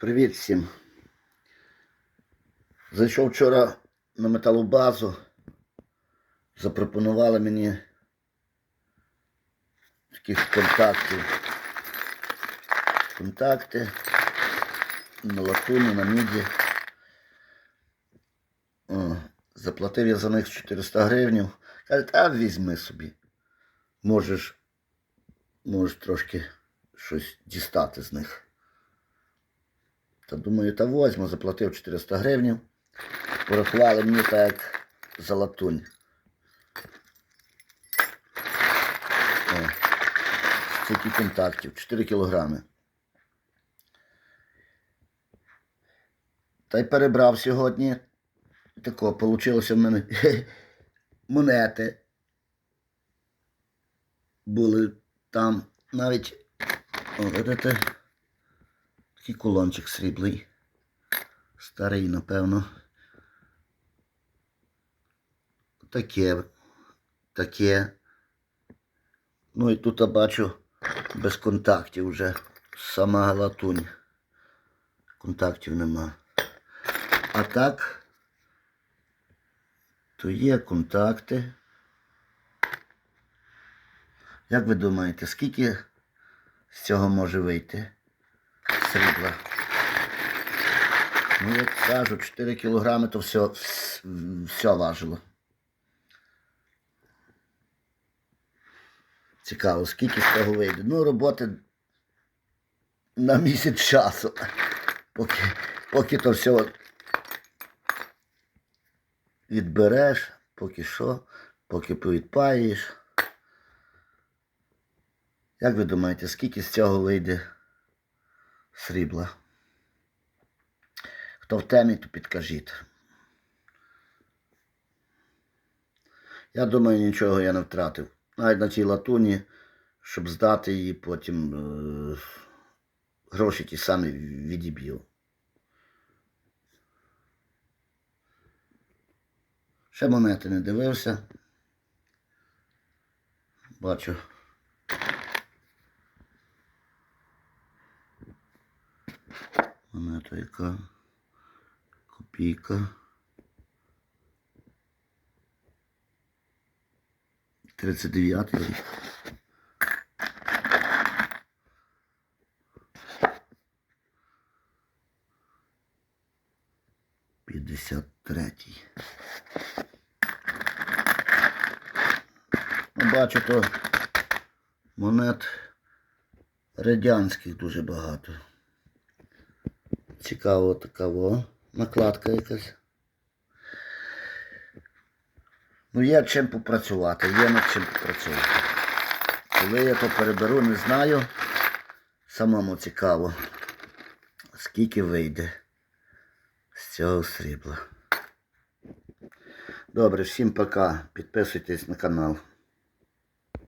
Привіт всім. Зайшов вчора на металобазу. Запропонували мені таких контактів. Контакти на латуні, на міді. О, заплатив я за них 400 гривень. Кажуть, а візьми собі. Можеш, можеш трошки щось дістати з них. Та думаю, та возьму, заплатив 400 гривень. Порахували мені так як за латунь. О, стільки контактів, 4 кілограми. Та й перебрав сьогодні. Тако, получилося в мене монети. Були там навіть, о, видите, такий кулончик сріблий. Старий, напевно. Таке. Таке. Ну і тут я бачу без контактів вже. Сама латунь. Контактів нема. А так, то є контакти. Як ви думаєте, скільки з цього може вийти срібла? Ну, як кажу, 4 кілограми, то все, все важило. Цікаво, скільки з того вийде. Ну, роботи на місяць часу. Поки, поки то все відбереш, поки що, поки повідпаєш. Як ви думаєте, скільки з цього вийде срібла? Хто в темі, то підкажіть. Я думаю, нічого я не втратив. Навіть на цій латуні, щоб здати її, потім е- гроші ті самі відіб'ю. Ще монети не дивився. Бачу. Монета яка. Копійка. 39 рік. П'ятдесят третій. Ну, бачу, то монет радянських дуже багато. Цікаво така во, накладка якась. Ну, є чим попрацювати, є над чим попрацювати. Коли я то переберу, не знаю. Самому цікаво, скільки вийде з цього срібла. Добре, всім пока. Підписуйтесь на канал.